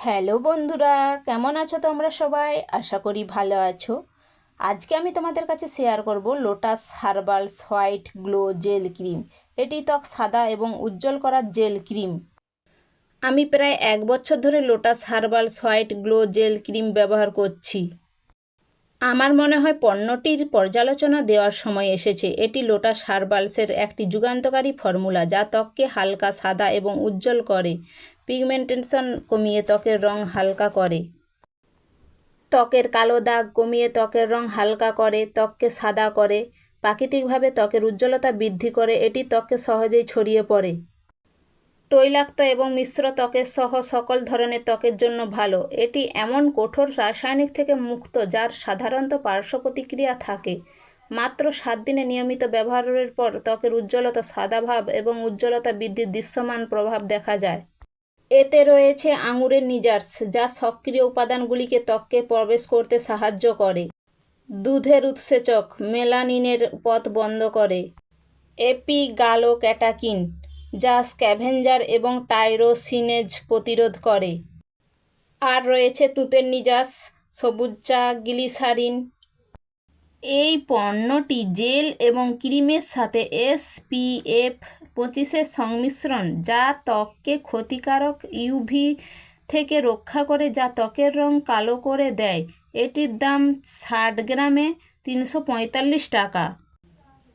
Hello বন্ধুরা, কেমন আছো তোমরা সবাই? আশা করি ভালো আছো। আজকে আমি তোমাদের কাছে শেয়ার করব Lotus Herbals white glow gel cream এটি ত্বক সাদা এবং উজ্জ্বল করার জেল ক্রিম আমি প্রায় এক বছর ধরে Lotus Herbals white glow gel cream ব্যবহার করছি। আমার মনে হয় পণ্যটির পর্যালোচনা দেওয়ার সময় এসেছে। এটি লোটাস হার্বালসের একটি যুগান্তকারী ফর্মুলা যা ত্বককে হালকা, সাদা এবং উজ্জ্বল করে। পিগমেন্টেশন কমিয়ে ত্বকের রং হালকা করে। ত্বকের কালো দাগ কমিয়ে ত্বকের রং হালকা করে, ত্বককে সাদা করে। প্রাকৃতিকভাবে ত্বকের উজ্জ্বলতা বৃদ্ধি করে, এটি ত্বককে সহজেই ছড়িয়ে পড়ে। তৈলাক্ত এবং মিশ্র ত্বকের সহ সকল ধরনের ত্বকের জন্য ভালো। এটি এমন কঠোর রাসায়নিক থেকে মুক্ত, যার সাধারণত পার্শ্ব প্রতিক্রিয়া থাকে। মাত্র সাত দিনে নিয়মিত ব্যবহারের পর ত্বকের উজ্জ্বলতা সাদা ভাব এবং উজ্জ্বলতা বৃদ্ধির দৃশ্যমান প্রভাব দেখা যায়। এতে রয়েছে আঙুরের নিজার্স, যা সক্রিয় উপাদানগুলিকে ত্বককে প্রবেশ করতে সাহায্য করে। দুধের উৎসেচক, মেলানিনের পথ বন্ধ করে। এপিগালো ক্যাটাকিন যা স্ক্যাভেঞ্জার এবং টাইরোসিনেজ প্রতিরোধ করে। আর রয়েছে তুতের নিজাস সবুজ চা গ্লিসারিন এই পণ্যটি জেল এবং ক্রিমের সাথে এসপিএফ পঁচিশের সংমিশ্রণ, যা ত্বককে ক্ষতিকারক ইউভি থেকে রক্ষা করে, যা ত্বকের রং কালো করে দেয়। এটির দাম ষাট গ্রামে তিনশো পঁয়তাল্লিশ টাকা।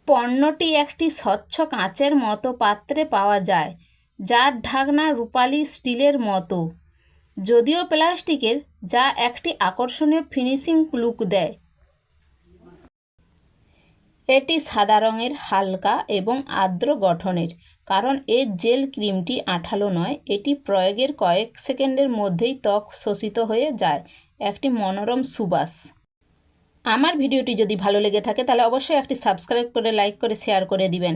পণ্যটি একটি স্বচ্ছ কাঁচের মতো পাত্রে পাওয়া যায়, যার ঢাকনা রূপালি স্টিলের মতো। যদিও প্লাস্টিকের, যা একটি আকর্ষণীয় ফিনিশিং লুক দেয়। এটি সাদা রঙের, হালকা এবং আর্দ্র গঠনের, কারণ এর জেল ক্রিমটি আঠালো নয়, এটি প্রয়োগের কয়েক সেকেন্ডের মধ্যেই ত্বক শোষিত হয়ে যায়, একটি মনোরম সুবাস। আমার ভিডিওটি যদি ভালো লেগে থাকে তাহলে অবশ্যই একটি সাবস্ক্রাইব করে, লাইক করে শেয়ার করে দিবেন।